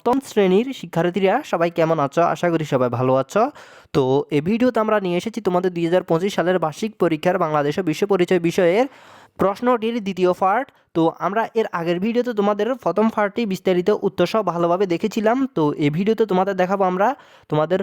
সপ্তম শ্রেণির শিক্ষার্থীরা, সবাই কেমন আছো? আশা করি সবাই ভালো আছো। তো এই ভিডিওতে আমরা নিয়ে এসেছি তোমাদের দুই হাজার পঁচিশ সালের বার্ষিক পরীক্ষার বাংলাদেশ বিশ্ব পরিচয় বিষয়ের প্রশ্নটির দ্বিতীয় পার্ট। তো আমরা এর আগের ভিডিওতে তোমাদের প্রথম পার্টটি বিস্তারিত উত্তর সহ ভালোভাবে দেখেছিলাম। তো এই ভিডিওতে তোমাদের দেখাবো আমরা তোমাদের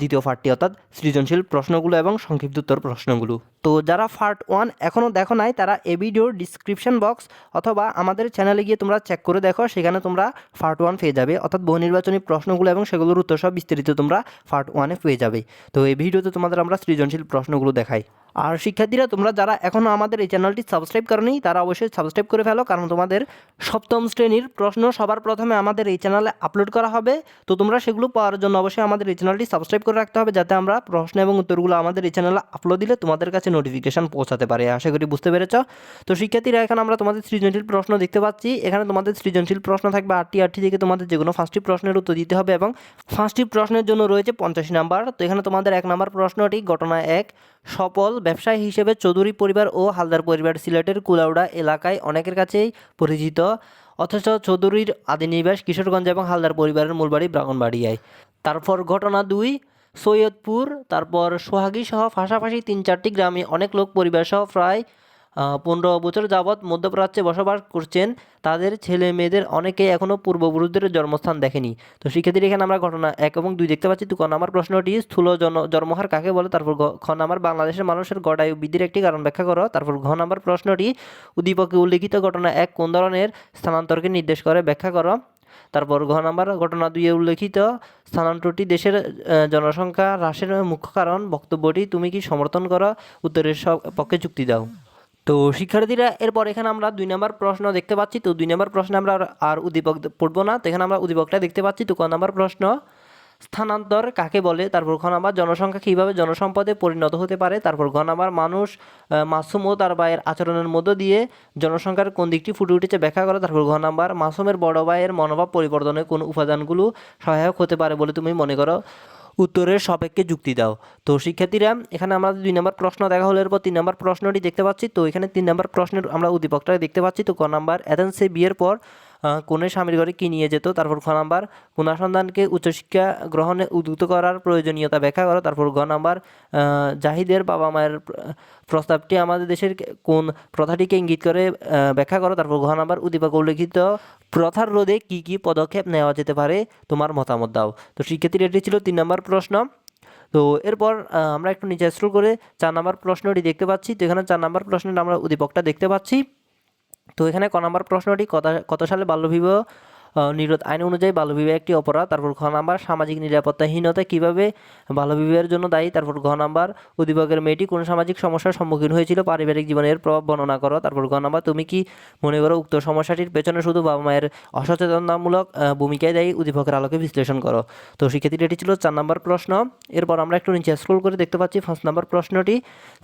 দ্বিতীয় পার্টটি অর্থাৎ সৃজনশীল প্রশ্নগুলো এবং সংক্ষিপ্ত উত্তর প্রশ্নগুলো। তো যারা পার্ট ওয়ান এখনও দেখো নাই, তারা এই ভিডিওর ডিসক্রিপশন বক্স অথবা আমাদের চ্যানেলে গিয়ে তোমরা চেক করে দেখো, সেখানে তোমরা পার্ট ওয়ান পেয়ে যাবে। অর্থাৎ বহু নির্বাচনী প্রশ্নগুলো এবং সেগুলোর উত্তর সব বিস্তারিত তোমরা পার্ট ওয়ানে পেয়ে যাবে। তো এই ভিডিওতে তোমাদের আমরা সৃজনশীল প্রশ্নগুলো দেখাই। আর শিক্ষার্থীরা, তোমরা যারা এখনও আমাদের এই চ্যানেলটি সাবস্ক্রাইব করনি, তারা অবশ্যই সাবস্ক্রাইব করে ফেলো, কারণ তোমাদের সপ্তম শ্রেণির প্রশ্ন সবার প্রথমে আমাদের এই চ্যানেলে আপলোড করা হবে। তো তোমরা সেগুলো পাওয়ার জন্য অবশ্যই আমাদের এই চ্যানেলটি সাবস্ক্রাইব করে রাখতে হবে, যাতে আমরা প্রশ্ন এবং উত্তরগুলো আমাদের এই চ্যানেলে আপলোড দিলে তোমাদের কাছে নোটিফিকেশন পৌঁছাতে পারে। আশা করি বুঝতে পেরেছ? তো শিক্ষার্থীরা, এখন আমরা তোমাদের সৃজনশীল প্রশ্ন দেখতে পাচ্ছি। এখানে তোমাদের সৃজনশীল প্রশ্ন থাকবে আটটি। আটটি থেকে তোমাদের যে কোনো পাঁচটি প্রশ্নের উত্তর দিতে হবে এবং পাঁচটি প্রশ্নের জন্য রয়েছে পঞ্চাশ নাম্বার তো এখানে তোমাদের এক নাম্বার প্রশ্নটি, ঘটনা এক। সফল ব্যবসায়ী হিসেবে চৌধুরী পরিবার ও হালদার পরিবার সিলেটের কুলাউড়া এলাকায় অনেকের কাছেই পরিচিত। অথচ চৌধুরীর আদি নিবাস কিশোরগঞ্জ এবং হালদার পরিবারের মূলবাড়ি ব্রাহ্মণবাড়িয়ায়। তারপর ঘটনা দুই, সৈয়দপুর, তারপর সোহাগী সহ পাশাপাশি তিন চারটি গ্রামে অনেক লোক পরিবার সহ প্রায় পনেরো বছর যাবৎ মধ্যপ্রাচ্যে বসবাস করছেন তাদের ছেলে মেয়েদের অনেকে এখনও পূর্বপুরুষদের জন্মস্থান দেখেনি। তো সেক্ষেত্রে এখানে আমরা ঘটনা এক এবং দুই দেখতে পাচ্ছি। তো ক নাম্বার প্রশ্নটি, স্থূল জন জন্মহার কাকে বলে? তারপর খ নাম্বার, বাংলাদেশের মানুষের গড়ায়ু বৃদ্ধির একটি কারণ ব্যাখ্যা করো। তারপর ঘ নাম্বার প্রশ্নটি, উদ্দীপকে উল্লিখিত ঘটনা এক কোন ধরনের স্থানান্তরকে নির্দেশ করে ব্যাখ্যা করো। তারপর ঘ নাম্বার ঘটনা দুইয়ে উল্লেখিত, স্থানান্তরটি দেশের জনসংখ্যা হ্রাসের মুখ্য কারণ। বক্তব্যটি, তুমি কি সমর্থন করো? উত্তরের সব পক্ষে যুক্তি দাও। তো শিক্ষার্থীরা, এরপর এখানে আমরা দুই নম্বর প্রশ্ন দেখতে পাচ্ছি। তো দুই নম্বর প্রশ্নে আমরা আর- উদ্দীপক পড়ব না। তো এখানে আমরা উদ্দীপকটা দেখতে পাচ্ছি। তো ক নম্বর প্রশ্ন? স্থানান্তর কাকে বলে? তারপর ঘ নাম্বার, জনসংখ্যা কীভাবে জনসম্পদে পরিণত হতে পারে? তারপর ঘ নাম্বার, মানুষ মাসুম ও তার ভাইয়ের আচরণের মধ্য দিয়ে জনসংখ্যার কোন দিকটি ফুটে উঠেছে ব্যাখ্যা করা। তারপর ঘ নাম্বার, মাসুমের বড় ভাইয়ের মনোভাব পরিবর্তনে কোন উপাদানগুলো সহায়ক হতে পারে বলে তুমি মনে করো? উত্তরের সাপেক্ষে যুক্তি দাও। তো শিক্ষার্থীরা, এখানে আমরা দুই নম্বর প্রশ্ন দেখা হলো, এরপর তিন নম্বর প্রশ্নটি দেখতে পাচ্ছি। তো এখানে তিন নম্বর প্রশ্নের আমরা উদ্দীপকটা দেখতে পাচ্ছি। তো ক নাম্বার, অ্যাথেন্সে বিয়ের পর কনের স্বামীর ঘরে কী নিয়ে যেত? তারপর খ নাম্বার কন্যা সন্তানকে উচ্চশিক্ষা গ্রহণে উদ্বুদ্ধ করার প্রয়োজনীয়তা ব্যাখ্যা করো। তারপর ঘ নাম্বার জাহিদের বাবা মায়ের প্রস্তাবটি আমাদের দেশের কোন প্রথাটিকে ইঙ্গিত করে ব্যাখ্যা করো। তারপর ঘ নাম্বার, উদ্দীপক উল্লেখিত, প্রথার রোধে কী কী পদক্ষেপ নেওয়া যেতে পারে? তোমার মতামত দাও। তো শিক্ষার্থীর এটি ছিল তিন নম্বর প্রশ্ন। তো এরপর আমরা একটু নিচে স্ক্রল করে চার নম্বর প্রশ্নটি দেখতে পাচ্ছি। তো এখানে চার নম্বর প্রশ্নের আমরা উদ্দীপকটা দেখতে পাচ্ছি। তো এখানে ক নম্বর প্রশ্নটি কত কত সালে বাল্যবিবাহ নিরোধ আইন অনুযায়ী বাল্যবিবাহ একটি অপরাধ, তারপর ঘ নাম্বার, সামাজিক নিরাপত্তাহীনতা কীভাবে বাল্যবিবাহের জন্য দায়ী, তারপর ঘ নাম্বার, উদ্দীপকের মেয়েটি কোন সামাজিক সমস্যার সম্মুখীন হয়েছিল, পারিবারিক জীবনের প্রভাব বর্ণনা করো, তারপর ঘ নাম্বার, তুমি কি মনে করো উক্ত সমস্যাটির পেছনে শুধু বাবা মায়ের অসচেতনতামূলক ভূমিকায় দায়ী, উদ্দীপকের আলোকে বিশ্লেষণ করো? তো সেক্ষেত্রে এটি ছিল চার নম্বর প্রশ্ন। এরপর আমরা একটু নিচে স্ক্রল করে দেখতে পাচ্ছি পাঁচ নাম্বার প্রশ্নটি।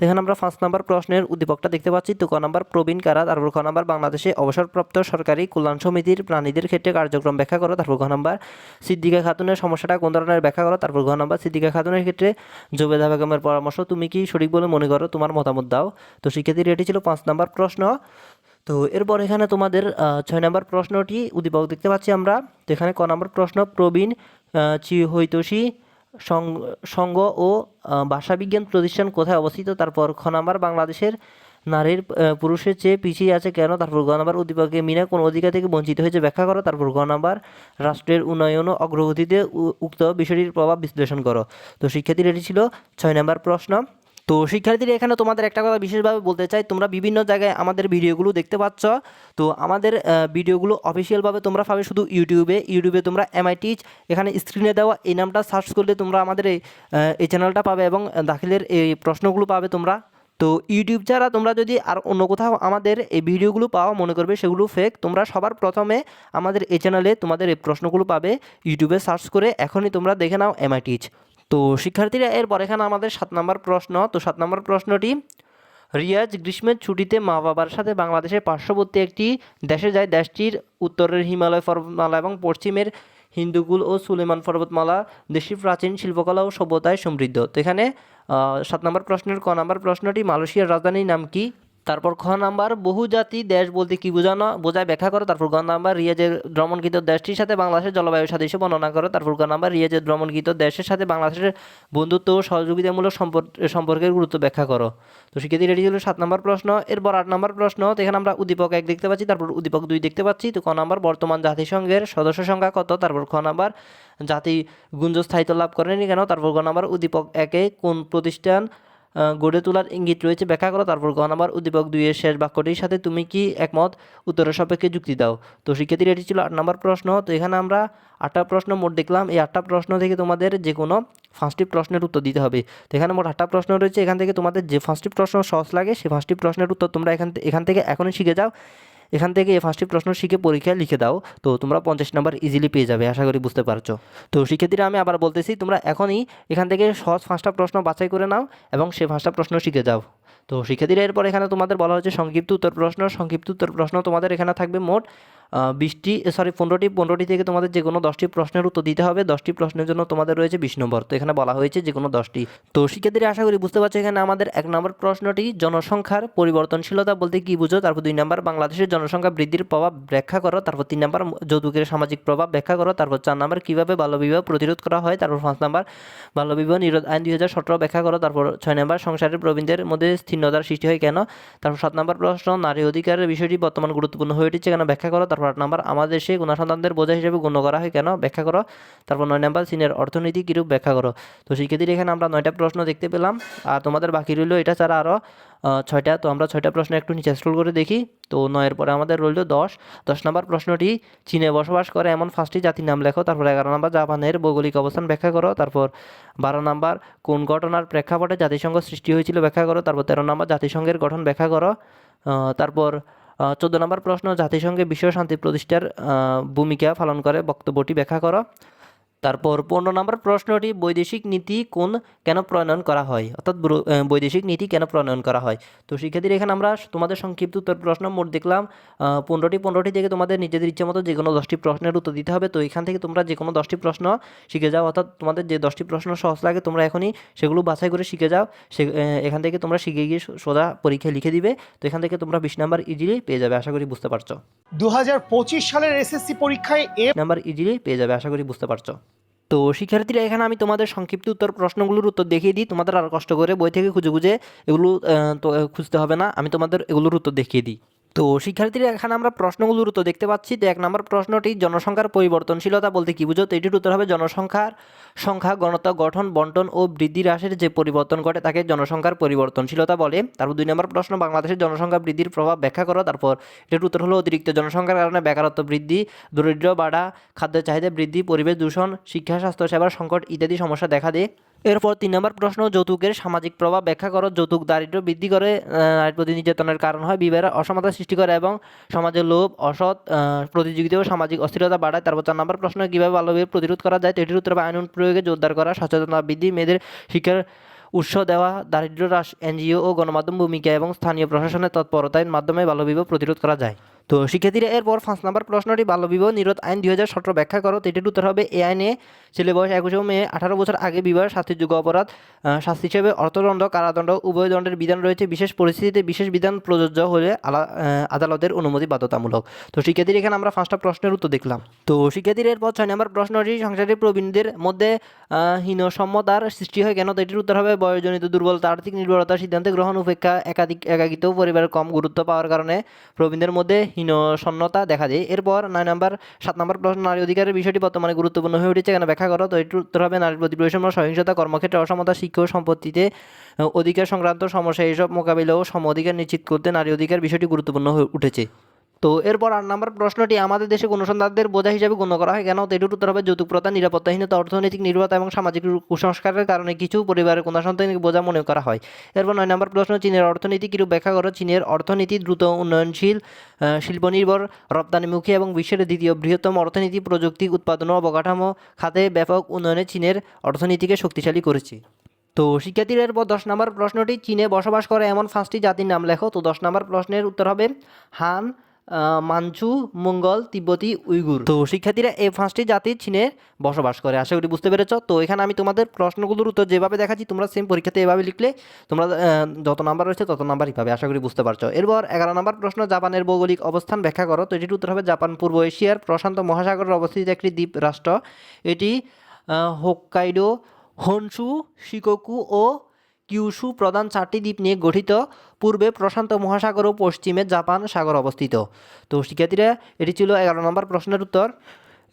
এখানে আমরা পাঁচ নাম্বার প্রশ্নের উদ্দীপকটা দেখতে পাচ্ছি। তো ক নম্বর, প্রবীণ কারা? তারপর খ নম্বর, বাংলাদেশে অবসরপ্রাপ্ত সরকারি কল্যাণ সমিতির প্রাণীদের ক্ষেত্রে কার্যক্রম ব্যাখ্যা করো, তারপর ঘ নম্বর। সিদ্দিকা খাতুনের সমস্যাটা কোন ধরনের ব্যাখ্যা করো, তারপর ঘ নম্বর। সিদ্দিকা খাতুনের ক্ষেত্রে জোবেদা বেগমের পরামর্শ, তুমি কি সঠিক বলে মনে করো? তোমার মতামত দাও। তো শিক্ষার্থীর এটি ছিল পাঁচ নম্বর প্রশ্ন। তো এরপর এখানে তোমাদের ছয় নম্বর প্রশ্নটি উদ্দীপক দেখতে পাচ্ছি আমরা। তো এখানে ক নম্বর প্রশ্ন, প্রবীণ চিহৈতোষী সংঘ ও ভাষাবিজ্ঞান প্রতিষ্ঠান কোথায় অবস্থিত? তারপর খ নাম্বার, বাংলাদেশের নারীর পুরুষের চেয়ে পিছিয়ে আছে কেন? তারপর গ নাম্বার উদ্দীপকে মিনা কোন অধিকার থেকে বঞ্চিত হয়েছে ব্যাখ্যা করো। তারপর গ নাম্বার রাষ্ট্রের উন্নয়ন ও অগ্রগতিতে উক্ত বিষয়টির প্রভাব বিশ্লেষণ করো। তো শিক্ষার্থীর এটি ছিল ছয় নম্বর প্রশ্ন। তো শিক্ষার্থীরা এখানে তোমাদের একটা কথা বিশেষভাবে বলতে চাই। তোমরা বিভিন্ন জায়গায় আমাদের ভিডিওগুলো দেখতে পাচ্ছ। তো আমাদের ভিডিওগুলো অফিসিয়ালভাবে তোমরা পাবে শুধু ইউটিউবে। ইউটিউবে তোমরা এমআই টিচ এখানে স্ক্রিনে দেওয়া এই নামটা সার্চ করলে তোমরা আমাদের এই চ্যানেলটা পাবে এবং দাখিলের এই প্রশ্নগুলো পাবে তোমরা। তো ইউটিউব ছাড়া তোমরা যদি আর অন্য কোথাও আমাদের এই ভিডিওগুলো পাওয়া মনে করবে সেগুলো ফেক তোমরা সবার প্রথমে আমাদের এই চ্যানেলে তোমাদের এই প্রশ্নগুলো পাবে। ইউটিউবে সার্চ করে এখনই তোমরা দেখে নাও এমআই টিচ তো শিক্ষার্থীরা, এরপর এখানে আমাদের সাত নম্বর প্রশ্ন। তো সাত নম্বর প্রশ্নটি, রিয়াজ গ্রীষ্মের ছুটিতে মা বাবার সাথে বাংলাদেশের পার্শ্ববর্তী একটি দেশে যায়। দেশটির উত্তরের হিমালয় পর্বতমালা এবং পশ্চিমের হিন্দুকুল ও সুলেমান পর্বতমালা দেশটির প্রাচীন শিল্পকলা ও সভ্যতায় সমৃদ্ধ। তো এখানে সাত নম্বর প্রশ্নের ক নম্বর প্রশ্নটি মালয়েশিয়ার রাজধানীর নাম কি? তারপর খ নাম্বার বহুজাতি দেশ বলতে কি বোঝানো, বোঝায়, ব্যাখ্যা করো, তারপর গ নাম্বার রিয়াজের ভ্রমণকৃত দেশটির সাথে বাংলাদেশের জলবায়ু সাদৃশ্য বর্ণনা করো, তারপর গ নাম্বার রিয়াজের ভ্রমণকৃত দেশের সাথে বাংলাদেশের বন্ধুত্ব ও সহযোগিতামূলক সম্পর্ক সম্পর্কের গুরুত্ব ব্যাখ্যা করো। তো শিক্ষার্থী, রেডি ছিল সাত নম্বর প্রশ্ন। এরপর আট নম্বর প্রশ্ন, তো এখানে আমরা উদ্দীপক এক দেখতে পাচ্ছি, তারপর উদ্দীপক দুই দেখতে পাচ্ছি, তো ক নাম্বার, বর্তমান জাতিসংঘের সদস্য সংখ্যা কত? তারপর খ নাম্বার জাতি গুঞ্জ স্থায়িত্ব লাভ করেনি কেন? তারপর গ নাম্বার, উদ্দীপক একে কোন প্রতিষ্ঠান গড়ে তোলার ইঙ্গিত রয়েছে। ব্যাখ্যা করো, তারপর গ নাম্বার উদ্দীপক দুইয়ের শেষ বাক্যটির সাথে তুমি কি একমত? উত্তরের সাপেক্ষে যুক্তি দাও। তো শিক্ষার্থীর এটি ছিল আট নম্বর প্রশ্ন। তো এখানে আমরা আটটা প্রশ্ন মোট দেখলাম। এই আটটা প্রশ্ন থেকে তোমাদের যে কোনো ফার্স্টটি প্রশ্নের উত্তর দিতে হবে। তো এখানে মোট আটটা প্রশ্ন রয়েছে। এখান থেকে তোমাদের যে ফার্স্টটি প্রশ্ন সহজ লাগে সেই ফার্স্টটি প্রশ্নের উত্তর তোমরা এখান এখান থেকে এখনই শিখে যাও। এখান থেকে এই ফার্স্টটি প্রশ্ন শিখে পরীক্ষায় লিখে দাও। তো তোমরা পঞ্চাশ নাম্বার ইজিলি পেয়ে যাবে, আশা করি বুঝতে পারছ। তো শিক্ষার্থীরা, আমি আবার বলতেছি, তোমরা এখনই এখান থেকে সহজ ফার্স্টটা প্রশ্ন বাছাই করে নাও এবং সে ফার্স্টটা প্রশ্ন শিখে যাও। তো শিক্ষার্থীরা, এরপর এখানে তোমাদের বলা হচ্ছে সংক্ষিপ্ত উত্তর প্রশ্ন। সংক্ষিপ্ত উত্তর প্রশ্ন তোমাদের এখানে থাকবে মোট বিশটি সরি পনেরোটি পনেরোটি থেকে তোমাদের যে কোনো দশটি প্রশ্নের উত্তর দিতে হবে। দশটি প্রশ্নের জন্য তোমাদের রয়েছে বিশ নম্বর। তো এখানে বলা হয়েছে যে কোনো দশটি। তো শিক্ষার্থীরা, আশা করি বুঝতে পারছ এখানে আমাদের এক নম্বর প্রশ্নটি, জনসংখ্যার পরিবর্তনশীলতা বলতে কি বুঝো? তারপর দুই নম্বর, বাংলাদেশের জনসংখ্যা বৃদ্ধির প্রভাব ব্যাখ্যা করো। তারপর তিন নম্বর, যৌতুকের সামাজিক প্রভাব ব্যাখ্যা করো। তারপর চার নম্বর, কীভাবে বাল্যবিবাহ প্রতিরোধ করা হয়? তারপর পাঁচ নম্বর বাল্যবিবাহ নিরোধ আইন দুই হাজার সতেরো ব্যাখ্যা করো। তারপর ছয় নম্বর, সংসারের প্রবীণদের মধ্যে স্থিরতার সৃষ্টি হয় কেন? তারপর সাত নম্বর প্রশ্ন, নারী অধিকারের বিষয়টি বর্তমান গুরুত্বপূর্ণ হয়ে উঠেছে কেন ব্যাখ্যা করো? তারপর আট নম্বর, আমাদের দেশে গুণসন্তানদের বোঝা হিসেবে গণ্য করা হয়, কেন? ব্যাখ্যা করো। তারপর নয় নম্বর, চীনের অর্থনীতি কীরূপ ব্যাখ্যা করো? তো শিক্ষার্থীর এখানে আমরা নয়টা প্রশ্ন দেখতে পেলাম। আর তোমাদের বাকি রইল এটা ছাড়া আরও ছয়টা। তো আমরা ছয়টা প্রশ্ন একটু নিচে স্ক্রল করে দেখি। তো নয়ের পরে আমাদের রইল দশ। দশ নম্বর প্রশ্নটি, চীনে বসবাস করে এমন পাঁচটি জাতির নাম লেখো। তারপর এগারো নম্বর, জাপানের ভৌগোলিক অবস্থান ব্যাখ্যা করো। তারপর বারো নম্বর, কোন ঘটনার প্রেক্ষাপটে জাতিসংঘ সৃষ্টি হয়েছিল ব্যাখ্যা করো। তারপর তেরো নম্বর, জাতিসংঘের গঠন ব্যাখ্যা করো। তারপর চোদ্দ নম্বর প্রশ্ন জাতিসংঘে বিশ্ব শান্তি প্রতিষ্ঠার ভূমিকা পালন করে বক্তব্যটি ব্যাখ্যা করো। তারপর পনেরো নম্বর প্রশ্নটি, বৈদেশিক নীতি কোন কেন প্রণয়ন করা হয়? অর্থাৎ বৈদেশিক নীতি কেন প্রণয়ন করা হয়? তো শিক্ষার্থীরা এখানে আমরা তোমাদের সংক্ষিপ্ত উত্তর প্রশ্ন মোট দেখলাম। পনেরোটি পনেরোটি থেকে তোমাদের নিজেদের ইচ্ছে মতো যে কোনো দশটি প্রশ্নের উত্তর দিতে হবে। তো এখান থেকে তোমরা যে কোনো দশটি প্রশ্ন শিখে যাও। অর্থাৎ তোমাদের যে দশটি প্রশ্ন সহজ লাগে, তোমরা এখনই সেগুলো বাছাই করে শিখে যাও। সে এখান থেকে তোমরা শিখে গিয়ে সোজা পরীক্ষায় লিখে দিবে। তো এখান থেকে তোমরা বিশ নাম্বার ইজিলি পেয়ে যাবে। আশা করি বুঝতে পারছ। দু হাজার পঁচিশ সালের এসএসসি পরীক্ষায় এ নাম্বার ইজিলি পেয়ে যাবে, আশা করি বুঝতে পারছ। তো শিক্ষার্থীরা, এখানে আমি তোমাদের সংক্ষিপ্ত উত্তর, প্রশ্নগুলোর উত্তর দেখিয়ে দিই। তোমাদের আর কষ্ট করে বই থেকে খুঁজে খুঁজে এগুলো খুঁজতে হবে না। আমি তোমাদের এগুলোর উত্তর দেখিয়ে দিই। তো শিক্ষার্থীরা এখানে আমরা প্রশ্নগুলোর উত্তর দেখতে পাচ্ছি। তো এক নম্বর প্রশ্নটি, জনসংখ্যার পরিবর্তনশীলতা বলতে কি বুঝো? তো এটির উত্তর হবে জনসংখ্যার সংখ্যা গণতা গঠন, বন্টন ও বৃদ্ধি হ্রাসের যে পরিবর্তন ঘটে তাকে জনসংখ্যার পরিবর্তনশীলতা বলে। তারপর দুই নম্বর প্রশ্ন, বাংলাদেশের জনসংখ্যা বৃদ্ধির প্রভাব ব্যাখ্যা করো। তারপর এটির উত্তর হলো অতিরিক্ত জনসংখ্যার কারণে বেকারত্ব বৃদ্ধি, দরিদ্র বাড়া, খাদ্যের চাহিদা বৃদ্ধি, পরিবেশ দূষণ, শিক্ষা স্বাস্থ্য সেবার সংকট ইত্যাদি সমস্যা দেখা দেয়। এরপর তিন নম্বর প্রশ্ন, যৌতুকের সামাজিক প্রভাব ব্যাখ্যা করো। যৌতুক দারিদ্র বৃদ্ধি করে প্রতি নির্যাতনের কারণ হয়, বিবাহের অসমতা সৃষ্টি করে এবং সমাজের লোভ, অসৎ প্রতিযোগিতা ও সামাজিক অস্থিরতা বাড়ায়। তারপর চার নম্বর প্রশ্ন, কীভাবে বাল্যবিবাহ প্রতিরোধ করা যায়? এটির উত্তর আইন প্রয়োগে জোরদার করা, সচেতনতা বৃদ্ধি, মেয়েদের শিক্ষার উৎস দেওয়া দারিদ্র হ্রাস, এনজিও ও গণমাধ্যম ভূমিকা এবং স্থানীয় প্রশাসনের তৎপরতার মাধ্যমে বাল্যবিবাহ প্রতিরোধ করা যায়। তো শিক্ষার্থীরা এরপর পাঁচ নম্বর প্রশ্নটি বাল্যবিবাহ নিরোধ আইন দুই হাজার সতেরো ব্যাখ্যা করো। এটির উত্তর হবে, এই আইনে ছেলে বয়স একুশে মে আঠারো বছর আগে বিবাহ শাস্তিযোগ্য অপরাধ শাস্তি হিসেবে অর্থদণ্ড, কারাদণ্ড, উভয় দণ্ডের বিধান রয়েছে। বিশেষ পরিস্থিতিতে বিশেষ বিধান প্রযোজ্য হলে আদালতের অনুমতি বাধ্যতামূলক। তো শিক্ষার্থীর এখানে আমরা পাঁচটা প্রশ্নের উত্তর দেখলাম। তো শিক্ষার্থীর এরপর ছয় নম্বর প্রশ্নটি, সংসারের প্রবীণদের মধ্যে হীনসম্মতার সৃষ্টি হয় কেন? এটির উত্তর হবে বয়োজনিত দুর্বলতা, আর্থিক নির্ভরতা সিদ্ধান্ত গ্রহণ, উপেক্ষা, একাধিক, একাকিত্ব, পরিবারের কম গুরুত্ব পাওয়ার কারণে প্রবীণদের মধ্যে হীনসন্নতা দেখা যায়। এরপর নয় নম্বর, সাত নম্বর প্রশ্ন, নারী অধিকারের বিষয়টি বর্তমানে গুরুত্বপূর্ণ হয়ে উঠেছে কেন? ব্যাখ্যা করো। তো এটির উত্তর হবে নারীর প্রতি বৈষম্য সহিংসতা কর্মক্ষেত্রে অসমতা, শিক্ষা সম্পত্তিতে অধিকার সংক্রান্ত সমস্যা এইসব মোকাবিলা ও সম অধিকার নিশ্চিত করতে নারী অধিকার বিষয়টি গুরুত্বপূর্ণ হয়ে উঠেছে। তো এরপর আট নম্বর প্রশ্নটি, আমাদের দেশে অনুসন্ধানদের বোঝা হিসাবে গণ্য করা হয় কেন? এটির উত্তর হবে যৌতুক প্রথা নিরাপত্তাহীনতা, অর্থনৈতিক নির্ভরতা এবং সামাজিক কুসংস্কারের কারণে কিছু পরিবারের কোনো সন্তানকে বোঝা মনে করা হয়। এরপর নয় নম্বর প্রশ্ন, চীনের অর্থনীতি কিরূপ ব্যাখ্যা করো? চীনের অর্থনীতি দ্রুত উন্নয়নশীল শিল্পনির্ভর, রপ্তানিমুখী এবং বিশ্বের দ্বিতীয় বৃহত্তম অর্থনীতি, প্রযুক্তি, উৎপাদন ও অবকাঠামো খাতে ব্যাপক উন্নয়নে চীনের অর্থনীতিকে শক্তিশালী করেছে। তো শিক্ষার্থীদের এরপর দশ নম্বর প্রশ্নটি, চীনে বসবাস করে এমন পাঁচটি জাতির নাম লেখো? তো দশ নম্বর প্রশ্নের উত্তর হবে, হান মাঞ্চু মঙ্গল তিব্বতি উইগুর। তো শিক্ষার্থীরা এই পাঁচটি জাতি চীনে বসবাস করে আশা করি বুঝতে পেরেছ। তো এখানে আমি তোমাদের প্রশ্নগুলোর উত্তর যেভাবে দেখাচ্ছি তোমরা সেম পরীক্ষাতে এভাবে লিখলে তোমরা যত নাম্বার রয়েছে তত নাম্বারই পাবে আশা করি বুঝতে পারছ। এরপর এগারো নম্বর প্রশ্ন জাপানের ভৌগোলিক অবস্থান ব্যাখ্যা করো। তো এটির উত্তর হবে জাপান পূর্ব এশিয়ার প্রশান্ত মহাসাগরের অবস্থিত একটি দ্বীপ রাষ্ট্র। এটি আহ, হোক্কাইডো হনসু শিকোকু ও কিউশু প্রধান চারটি দ্বীপ নিয়ে গঠিত। পূর্বে প্রশান্ত মহাসাগর ও পশ্চিমে জাপান সাগর অবস্থিত। তো শিক্ষার্থীরা, এটি ছিল এগারো নম্বর প্রশ্নের উত্তর।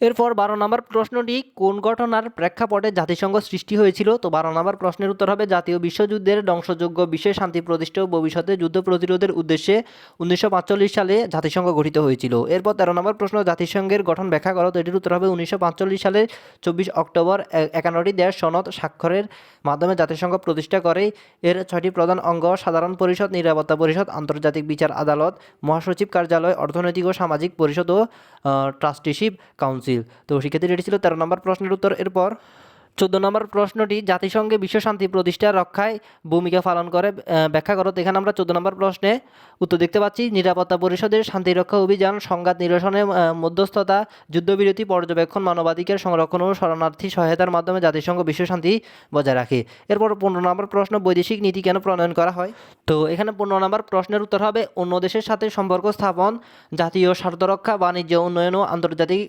এরপর বারো নম্বর প্রশ্নটি, কোন ঘটনার প্রেক্ষাপটে জাতিসংঘ সৃষ্টি হয়েছিল? তো বারো নম্বর প্রশ্নের উত্তর হবে জাতীয় বিশ্বযুদ্ধের ধ্বংসযোগ্য বিশ্বে শান্তি প্রতিষ্ঠা ও ভবিষ্যতে যুদ্ধ প্রতিরোধের উদ্দেশ্যে উনিশশো সালে জাতিসংঘ গঠিত হয়েছিল। এরপর তেরো নম্বর প্রশ্ন, জাতিসংঘের গঠন ব্যাখ্যা করো। তো এটির উত্তর হবে উনিশশো সালে চব্বিশ অক্টোবর একান্নটি দেশ সনদ স্বাক্ষরের মাধ্যমে জাতিসংঘ প্রতিষ্ঠা করে। এর ছয়টি প্রধান অঙ্গ, সাধারণ পরিষদ, নিরাপত্তা পরিষদ, আন্তর্জাতিক বিচার আদালত, মহাসচিব কার্যালয়, অর্থনৈতিক ও সামাজিক পরিষদ ও ট্রাস্টিশিপ কাউন্সিল তো শিক্ষার্থীরা এটি ছিল তেরো নম্বর প্রশ্নের উত্তর এরপর চোদ্দ নম্বর প্রশ্নটি, জাতিসংঘে বিশ্ব শান্তি প্রতিষ্ঠা রক্ষায় ভূমিকা পালন করে ব্যাখ্যা করো। এখানে আমরা চোদ্দ নম্বর প্রশ্নে উত্তর দেখতে পাচ্ছি, নিরাপত্তা পরিষদের শান্তিরক্ষা অভিযান, সংঘাত নিরসনে মধ্যস্থতা, যুদ্ধবিরতি, পর্যবেক্ষণ, মানবাধিকার সংরক্ষণ ও শরণার্থী সহায়তার মাধ্যমে জাতিসংঘ বিশ্ব শান্তি বজায় রাখে। এরপর পনেরো নম্বর প্রশ্ন, বৈদেশিক নীতি কেন প্রণয়ন করা হয়? তো এখানে পনেরো নম্বর প্রশ্নের উত্তর হবে, অন্য দেশের সাথে সম্পর্ক স্থাপন, জাতীয় স্বার্থ রক্ষা বাণিজ্য উন্নয়ন ও আন্তর্জাতিক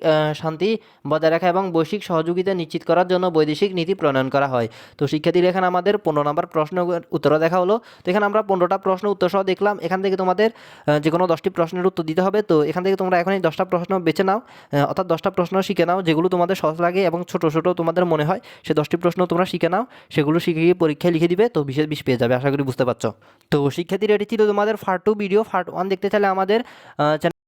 শান্তি বজায় রাখা এবং বৈশ্বিক সহযোগিতা নিশ্চিত করার জন্য বৈদেশিক নীতি প্রণয়ন করা হয়। তো শিক্ষার্থীরা, এখানে আমাদের পনেরো নম্বর প্রশ্ন উত্তর দেখা হলো। তো এখানে আমরা পনেরোটা প্রশ্ন উত্তর সহ দেখলাম। এখান থেকে তোমাদের যে কোনো দশটি প্রশ্নের উত্তর দিতে হবে। তো এখান থেকে তোমরা এখনই দশটা প্রশ্ন বেছে নাও। অর্থাৎ দশটা প্রশ্ন শিখে নাও, যেগুলো তোমাদের সহজ লাগে এবং ছোটো ছোটো তোমাদের মনে হয়। সে দশটি প্রশ্ন তোমরা শিখে নাও। সেগুলো শিখে গিয়ে পরীক্ষায় লিখে দিবে। তো বিশেষ বিশ পেয়ে যাবে, আশা করি বুঝতে পারছ। তো শিক্ষার্থীরা, এটি ছিল তোমাদের part two video part one দেখতে চাইলে আমাদের চ্যানেল